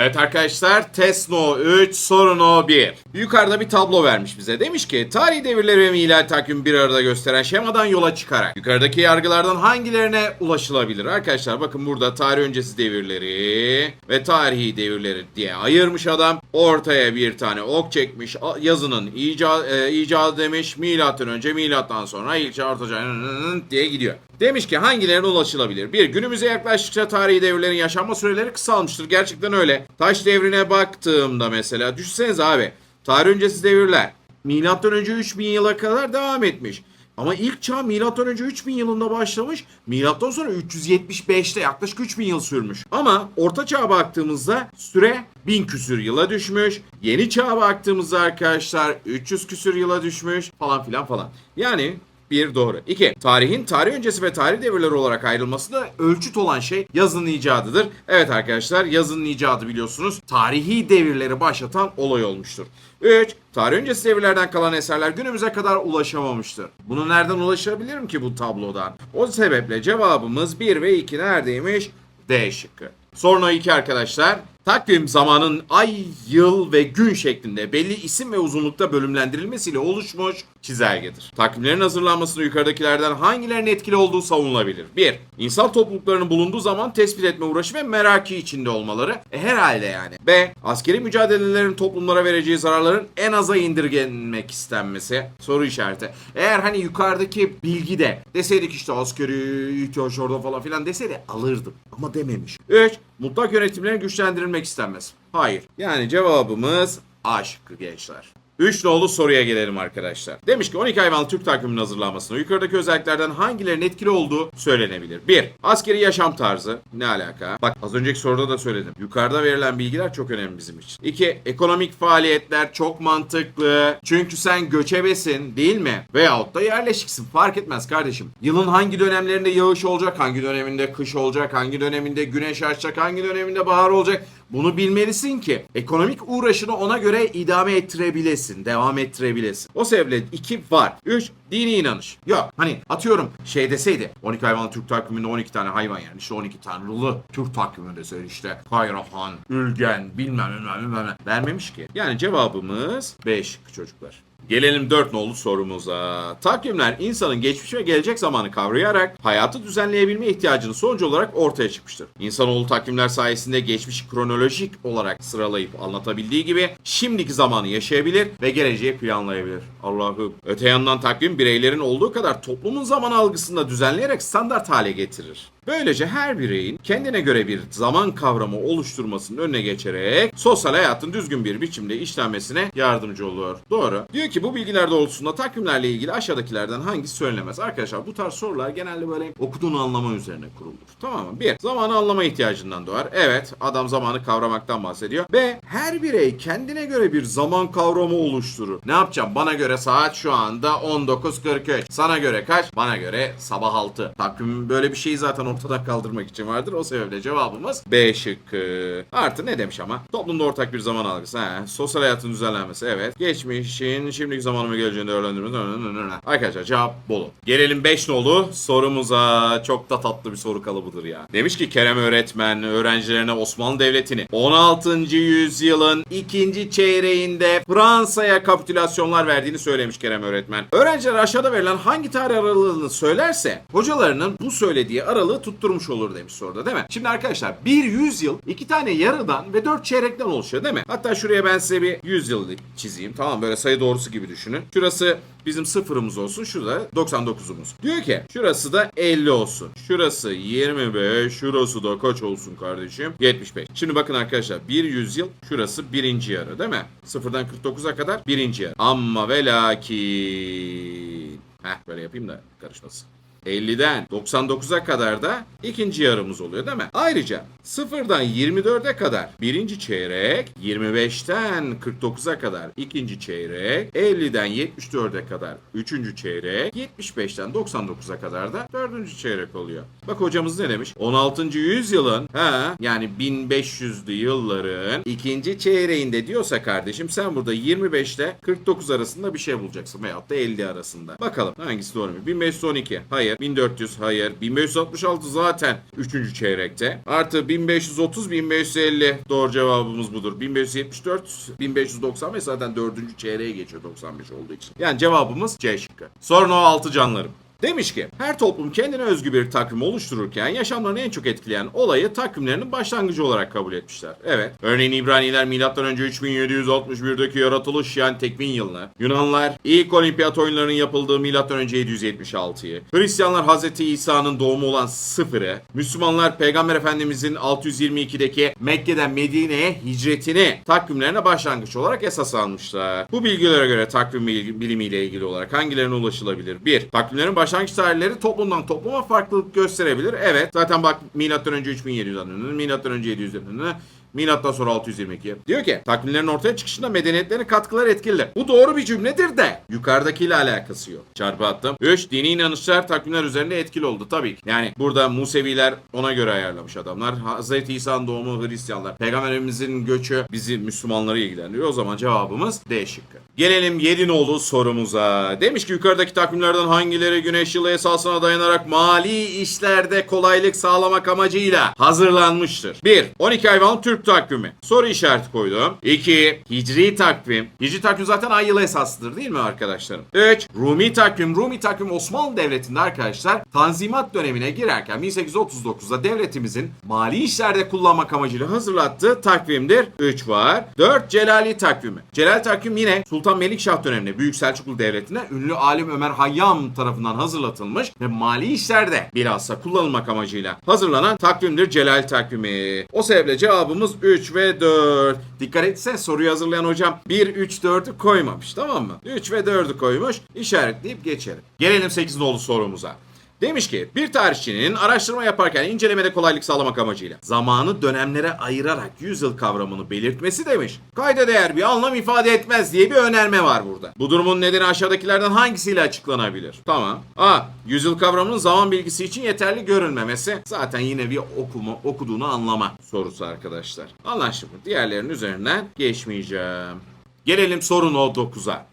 Evet arkadaşlar test no 3 soru no 1. Yukarıda bir tablo vermiş bize. Demiş ki tarihi devirleri ve miladi takvimi bir arada gösteren şemadan yola çıkarak yukarıdaki yargılardan hangilerine ulaşılabilir? Arkadaşlar bakın burada tarih öncesi devirleri ve tarihi devirleri diye ayırmış adam. Ortaya bir tane ok çekmiş. Yazının e, icadı demiş. Milattan önce milattan sonra orta çağ diye gidiyor. Demiş ki hangilerine ulaşılabilir? Bir, günümüze yaklaştıkça tarihi devirlerin yaşanma süreleri kısalmıştır. Gerçekten öyle. Taş devrine baktığımda mesela düşünsenize abi. Tarih öncesi devirler. Milattan önce 3000 yıla kadar devam etmiş. Ama ilk çağ milattan önce 3000 yılında başlamış. Milattan sonra 375'te yaklaşık 3000 yıl sürmüş. Ama orta çağa baktığımızda süre 1000 küsür yıla düşmüş. Yeni çağa baktığımızda arkadaşlar 300 küsür yıla düşmüş falan filan falan. Yani bir doğru. İki, tarihin tarih öncesi ve tarih devirleri olarak ayrılması da ölçüt olan şey yazının icadıdır. Evet arkadaşlar yazının icadı biliyorsunuz tarihi devirleri başlatan olay olmuştur. 3. Tarih öncesi devirlerden kalan eserler günümüze kadar ulaşamamıştır. Bunu nereden ulaşabilirim ki bu tablodan? O sebeple cevabımız 1 ve 2 neredeymiş? D şıkkı. Sonra 2 arkadaşlar. Takvim zamanın ay, yıl ve gün şeklinde belli isim ve uzunlukta bölümlendirilmesiyle oluşmuş çizelgedir. Takvimlerin hazırlanmasında yukarıdakilerden hangilerinin etkili olduğu savunulabilir? 1. İnsan topluluklarının bulunduğu zaman tespit etme uğraşı ve meraki içinde olmaları. E, herhalde yani. B. Askeri mücadelelerin toplumlara vereceği zararların en aza indirgenmek istenmesi. Soru işareti. Eğer hani yukarıdaki bilgi de deseydik işte askeri ihtiyaç orada falan filan deseydi alırdım. Ama dememiş. 3. Mutlak yönetimlerin güçlendirilmek istenmez. Hayır. Yani cevabımız A şıkkı gençler. 3 nolu soruya gelelim arkadaşlar. Demiş ki 12 hayvanlı Türk takviminin hazırlanmasında yukarıdaki özelliklerden hangilerinin etkili olduğu söylenebilir. 1. Askeri yaşam tarzı. Ne alaka? Bak az önceki soruda da söyledim. Yukarıda verilen bilgiler çok önemli bizim için. 2. Ekonomik faaliyetler çok mantıklı. Çünkü sen göçebesin değil mi? Veyahut da yerleşiksin. Fark etmez kardeşim. Yılın hangi dönemlerinde yağış olacak, hangi döneminde kış olacak, hangi döneminde güneş açacak, hangi döneminde bahar olacak. Bunu bilmelisin ki ekonomik uğraşını ona göre idame ettirebilesin, devam ettirebilesin. O sebeple 2 var. 3 dini inanış. Yok hani atıyorum şey deseydi 12 hayvanlı Türk takviminde 12 tane hayvan yani işte 12 tanrılı Türk takvimi deseydi işte Kayrahan, Ülgen bilmem bilmem bilmem vermemiş ki. Yani cevabımız 5 çocuklar. Gelelim 4 nolu sorumuza. Takvimler insanın geçmiş ve gelecek zamanı kavrayarak hayatı düzenleyebilme ihtiyacının sonucu olarak ortaya çıkmıştır. İnsanoğlu takvimler sayesinde geçmişi kronolojik olarak sıralayıp anlatabildiği gibi şimdiki zamanı yaşayabilir ve geleceği planlayabilir. Allah'ım. Öte yandan takvim bireylerin olduğu kadar toplumun zaman algısında düzenleyerek standart hale getirir. Böylece her bireyin kendine göre bir zaman kavramı oluşturmasının önüne geçerek sosyal hayatın düzgün bir biçimde işlenmesine yardımcı olur. Doğru. Diyor ki bu bilgiler doğrultusunda takvimlerle ilgili aşağıdakilerden hangisi söylenemez? Arkadaşlar bu tarz sorular genelde böyle okuduğunu anlama üzerine kurulur. Tamam mı? Bir, zamanı anlama ihtiyacından doğar. Evet, adam zamanı kavramaktan bahsediyor. B, her birey kendine göre bir zaman kavramı oluşturur. Ne yapacağım? Bana göre saat şu anda 19.43. Sana göre kaç? Bana göre sabah 6. Takvim böyle bir şeyi zaten ortadan kaldırmak için vardır. O sebeple cevabımız B şıkkı. Artı ne demiş ama? Toplumda ortak bir zaman algısı. He. Sosyal hayatın düzenlenmesi. Evet. Geçmişin şimdiki zamanı mı geleceğini değerlendirmemiz. Arkadaşlar cevap bolu. Gelelim 5 nolu sorumuza. Çok da tatlı bir soru kalıbıdır ya. Demiş ki Kerem öğretmen öğrencilerine Osmanlı Devleti'ni 16. yüzyılın ikinci çeyreğinde Fransa'ya kapitülasyonlar verdiğini söylemiş Kerem öğretmen. Öğrenciler aşağıda verilen hangi tarih aralığını söylerse hocalarının bu söylediği aralığı tutturmuş olur demiş soruda değil mi? Şimdi arkadaşlar bir yüzyıl iki tane yarıdan ve dört çeyrekten oluşuyor değil mi? Hatta şuraya ben size bir yüzyıl çizeyim. Tamam böyle sayı doğrusu gibi düşünün. Şurası bizim sıfırımız olsun. Şurada 99'umuz. Diyor ki şurası da 50 olsun. Şurası 25. Şurası da kaç olsun kardeşim? 75. Şimdi bakın arkadaşlar bir yüzyıl şurası birinci yarı değil mi? Sıfırdan 49'a kadar birinci yarı. Amma ve lakin. Heh böyle yapayım da karışmasın. 50'den 99'a kadar da ikinci yarımız oluyor değil mi? Ayrıca 0'dan 24'e kadar birinci çeyrek, 25'ten 49'a kadar ikinci çeyrek, 50'den 74'e kadar üçüncü çeyrek, 75'ten 99'a kadar da dördüncü çeyrek oluyor. Bak hocamız ne demiş? 16. yüzyılın ha yani 1500'lü yılların ikinci çeyreğinde diyorsa kardeşim sen burada 25 ile 49 arasında bir şey bulacaksın veyahut da 50 arasında. Bakalım hangisi doğru mu? 1512. Hayır. 1400 hayır. 1566 zaten 3. çeyrekte. Artı 1530 1550 doğru cevabımız budur. 1574 1590 ve zaten 4. çeyreğe geçiyor 95 olduğu için. Yani cevabımız C şıkkı. Sonra o 6 canlarım. Demiş ki her toplum kendine özgü bir takvim oluştururken yaşamlarını en çok etkileyen olayı takvimlerinin başlangıcı olarak kabul etmişler. Evet. Örneğin İbraniler M.Ö. 3761'deki yaratılış yani tekvin yılını, Yunanlar ilk olimpiyat oyunlarının yapıldığı M.Ö. 776'yı, Hristiyanlar Hz. İsa'nın doğumu olan sıfırı, Müslümanlar Peygamber Efendimizin 622'deki Mekke'den Medine'ye hicretini takvimlerine başlangıç olarak esas almışlar. Bu bilgilere göre takvim bil- bilimiyle ilgili olarak hangilerine ulaşılabilir? 1. Takvimlerin başlangıç tarihleri toplumdan topluma farklılık gösterebilir. Evet. Zaten bak milattan önce 3700 anını, milattan önce 700 anını, Milattan sonra 622. Diyor ki takvimlerin ortaya çıkışında medeniyetlerin katkıları etkilidir. Bu doğru bir cümledir de yukarıdakiyle alakası yok. Çarpı attım. 3. Dini inanışlar takvimler üzerinde etkili oldu tabii ki. Yani burada Museviler ona göre ayarlamış adamlar. Hz. İsa'nın doğumu Hristiyanlar. Peygamberimizin göçü bizi Müslümanları ilgilendiriyor. O zaman cevabımız D şıkkı. Gelelim 7 nolu sorumuza. Demiş ki yukarıdaki takvimlerden hangileri güneş yılı esasına dayanarak mali işlerde kolaylık sağlamak amacıyla hazırlanmıştır? 1. 12 hayvan Türk takvimi. Soru işareti koydum. 2. Hicri takvim. Hicri takvim zaten ay yılı esaslıdır değil mi arkadaşlarım? 3. Rumi takvim. Rumi takvim Osmanlı Devleti'nde arkadaşlar Tanzimat dönemine girerken 1839'da devletimizin mali işlerde kullanmak amacıyla hazırlattığı takvimdir. 3 var. 4. Celali takvimi. Celal takvim yine Sultan Melikşah döneminde Büyük Selçuklu Devleti'ne ünlü alim Ömer Hayyam tarafından hazırlatılmış ve mali işlerde bilhassa kullanılmak amacıyla hazırlanan takvimdir Celal takvimi. O sebeple cevabımız 3 ve 4. Dikkat etse soruyu hazırlayan hocam 1, 3, 4'ü koymamış tamam mı? 3 ve 4'ü koymuş işaretleyip geçelim. Gelelim 8 nolu sorumuza. Demiş ki bir tarihçinin araştırma yaparken incelemede kolaylık sağlamak amacıyla zamanı dönemlere ayırarak yüzyıl kavramını belirtmesi demiş. Kayda değer bir anlam ifade etmez diye bir önerme var burada. Bu durumun nedeni aşağıdakilerden hangisiyle açıklanabilir? Tamam. A. Yüzyıl kavramının zaman bilgisi için yeterli görülmemesi. Zaten yine bir okuma, okuduğunu anlama sorusu arkadaşlar. Anlaştık mı? Diğerlerinin üzerinden geçmeyeceğim. Gelelim sorun o 9'a.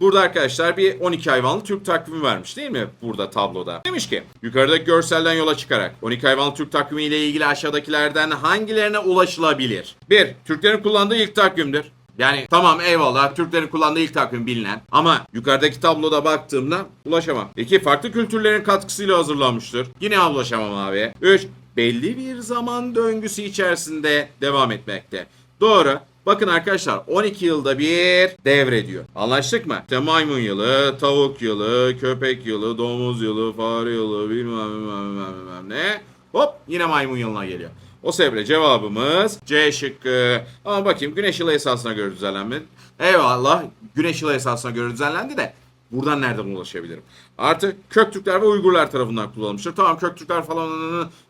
Burada arkadaşlar bir 12 hayvanlı Türk takvimi vermiş değil mi burada tabloda? Demiş ki yukarıdaki görselden yola çıkarak 12 hayvanlı Türk takvimi ile ilgili aşağıdakilerden hangilerine ulaşılabilir? 1. Türklerin kullandığı ilk takvimdir. Yani tamam eyvallah Türklerin kullandığı ilk takvim bilinen ama yukarıdaki tabloda baktığımda ulaşamam. 2. Farklı kültürlerin katkısıyla hazırlanmıştır. Yine ulaşamam abi. 3. Belli bir zaman döngüsü içerisinde devam etmekte. Doğru. Bakın arkadaşlar 12 yılda bir devrediyor. Anlaştık mı? İşte maymun yılı, tavuk yılı, köpek yılı, domuz yılı, fare yılı bilmem bilmem bilmem, bilmem ne. Hop yine maymun yılına geliyor. O sebeple cevabımız C şıkkı. Ama bakayım güneş yılı esasına göre düzenlenmedi. Eyvallah güneş yılı esasına göre düzenlendi de Buradan nereden ulaşabilirim? Artı Köktürkler ve Uygurlar tarafından kullanılmıştır. Tamam Köktürkler falan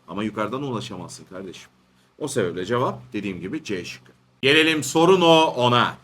ama yukarıdan ulaşamazsın kardeşim. O sebeple cevap dediğim gibi C şıkkı. Gelelim sorun o ona.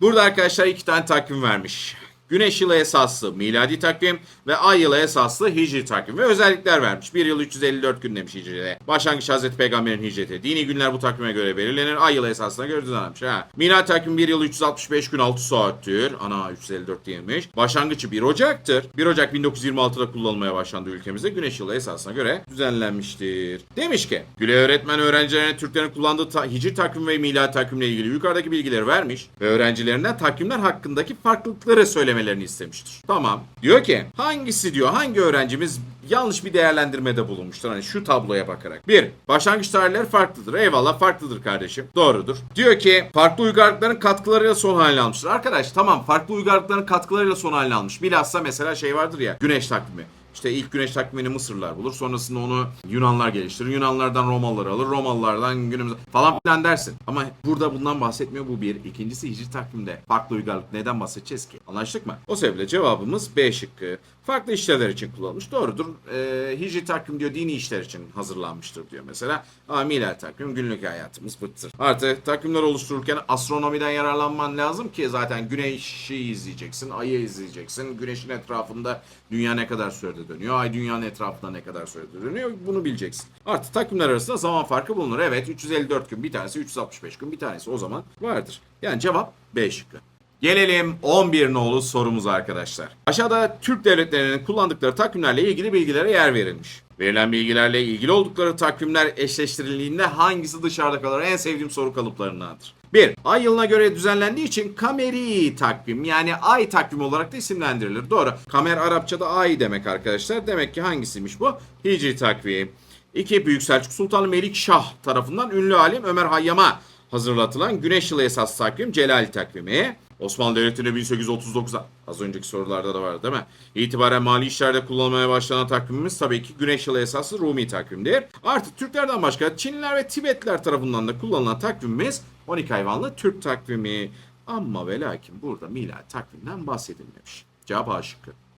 Burada arkadaşlar iki tane takvim vermiş. Güneş yılı esaslı miladi takvim ve ay yılı esaslı hicri takvim ve özellikler vermiş. 1 yıl 354 gün demiş hicride. Başlangıç Hazreti Peygamber'in hicreti. Dini günler bu takvime göre belirlenir. Ay yılı esasına göre düzenlenmiş. Ha. Miladi takvim 1 yıl 365 gün 6 saattir. Ana 354 değilmiş. Başlangıcı 1 Ocak'tır. 1 Ocak 1926'da kullanılmaya başlandı ülkemizde. Güneş yılı esasına göre düzenlenmiştir. Demiş ki Güle öğretmen öğrencilerine Türklerin kullandığı ta- hicri takvim ve miladi takvimle ilgili yukarıdaki bilgileri vermiş ve öğrencilerinden takvimler hakkındaki farklılıkları söylemelerini istemiştir. Tamam. Diyor ki hangisi diyor hangi öğrencimiz yanlış bir değerlendirmede bulunmuştur hani şu tabloya bakarak. Bir, başlangıç tarihleri farklıdır. Eyvallah farklıdır kardeşim. Doğrudur. Diyor ki farklı uygarlıkların katkılarıyla son haline almıştır. Arkadaş tamam farklı uygarlıkların katkılarıyla son haline almış. Bilhassa mesela şey vardır ya güneş takvimi. İşte ilk güneş takvimini Mısırlılar bulur. Sonrasında onu Yunanlar geliştirir. Yunanlardan Romalılar alır. Romalılardan günümüze falan filan dersin. Ama burada bundan bahsetmiyor bu bir. İkincisi hicri takvimde. Farklı uygarlık neden bahsedeceğiz ki? Anlaştık mı? O sebeple cevabımız B şıkkı. Farklı işlevler için kullanılmış. Doğrudur. Ee, hicri takvim diyor dini işler için hazırlanmıştır diyor mesela. Ama miladi takvim günlük hayatımız bıttır. Artı takvimler oluştururken astronomiden yararlanman lazım ki zaten güneşi izleyeceksin, ayı izleyeceksin. Güneşin etrafında dünya ne kadar sürede dönüyor, ay dünyanın etrafında ne kadar sürede dönüyor bunu bileceksin. Artı takvimler arasında zaman farkı bulunur. Evet 354 gün bir tanesi 365 gün bir tanesi o zaman vardır. Yani cevap B şıkkı. Gelelim 11 nolu sorumuz arkadaşlar. Aşağıda Türk devletlerinin kullandıkları takvimlerle ilgili bilgilere yer verilmiş. Verilen bilgilerle ilgili oldukları takvimler eşleştirildiğinde hangisi dışarıda kalır? En sevdiğim soru kalıplarındandır. 1. Ay yılına göre düzenlendiği için kameri takvim yani ay takvimi olarak da isimlendirilir. Doğru. Kamer Arapçada ay demek arkadaşlar. Demek ki hangisiymiş bu? Hicri takvim. 2. Büyük Selçuk Sultanı Melik Şah tarafından ünlü alim Ömer Hayyam'a hazırlatılan Güneş yılı esas takvim Celal takvimi. Osmanlı Devleti'nde 1839'da az önceki sorularda da vardı değil mi? İtibaren mali işlerde kullanılmaya başlanan takvimimiz tabii ki Güneş yılı esaslı Rumi takvimdir. Artık Türklerden başka Çinliler ve Tibetliler tarafından da kullanılan takvimimiz 12 hayvanlı Türk takvimi. Ama ve lakin burada milad takvimden bahsedilmemiş. Cevap A.